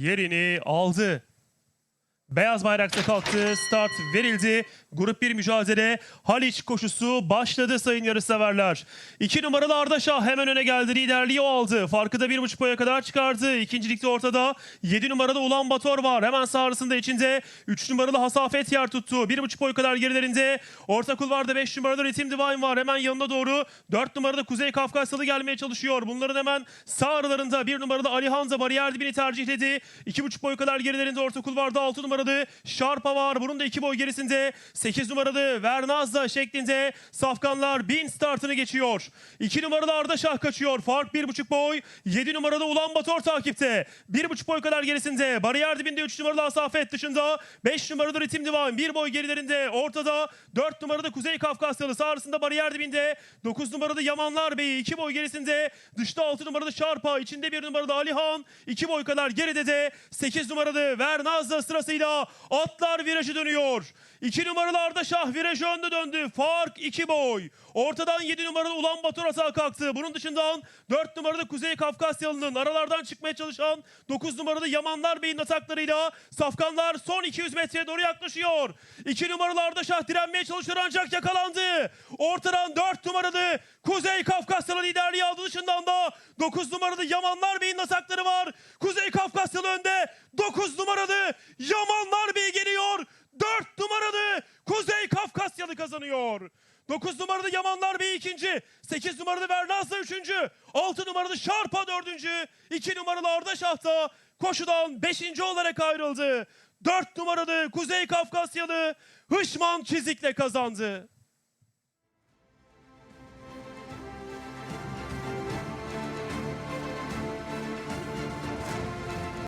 yerini aldı. Beyaz bayrakta kalktı. Start verildi. Grup 1 mücadele. Haliç koşusu başladı sayın yarışseverler. 2 numaralı Ardaşah hemen öne geldi. Liderliği o aldı. Farkı da 1.5 boya kadar çıkardı. İkincilikte ortada. 7 numaralı Ulan Bator var. Hemen sağrısında içinde. 3 numaralı Hasafet yer tuttu. 1.5 boy kadar gerilerinde. Orta kulvarda 5 numaralı Ritim Divine var. Hemen yanına doğru. 4 numarada Kuzey Kafkasyalı gelmeye çalışıyor. Bunların hemen sağ aralarında 1 numaralı Ali Hanza bariyer dibini tercihledi. 2.5 boy kadar gerilerinde orta kulvarda 6 numaralı Şarpa var. Bunun da 2 boy gerisinde 8 numaralı Vernazda şeklinde Safkanlar 1000 startını geçiyor. 2 numaralı Ardaşah kaçıyor. Fark 1.5 boy. 7 numaralı Ulan Bator takipte. 1.5 boy kadar gerisinde. Bariyer dibinde 3 numaralı Asafet dışında. 5 numaralı Ritim Divan 1 boy gerilerinde. Ortada 4 numaralı Kuzey Kafkasyalı. Sağrısında bariyer dibinde. 9 numaralı Yamanlar Bey'i 2 boy gerisinde. Dışta 6 numaralı Şarpa. içinde 1 numaralı Alihan. 2 boy kadar geride de 8 numaralı Vernazda sırasıyla atlar virajı dönüyor. 2 numaralı Ardaşah virajı önde döndü. Fark 2 boy. Ortadan 7 numaralı Ulan Batur atağa kalktı. Bunun dışından 4 numaralı Kuzey Kafkasyalı'nın aralardan çıkmaya çalışan 9 numaralı Yamanlar Bey'in ataklarıyla Safkanlar son 200 metreye doğru yaklaşıyor. 2 numaralı Ardaşah direnmeye çalışıyor ancak yakalandı. Ortadan 4 numaralı Kuzey Kafkasyalı liderliği aldı dışından da 9 numaralı Yamanlar Bey'in atakları var. Kuzey Kafkasyalı önde. 9 numaralı Yamanlar Bey geliyor. 4 numaralı Kuzey Kafkasyalı kazanıyor. 9 numaralı Yamanlar Bey ikinci. 8 numaralı Vernaz'da üçüncü. 6 numaralı Şarpa dördüncü. 2 numaralı Ardaşah da koşudan beşinci olarak ayrıldı. 4 numaralı Kuzey Kafkasyalı Hışman Çizik'le kazandı.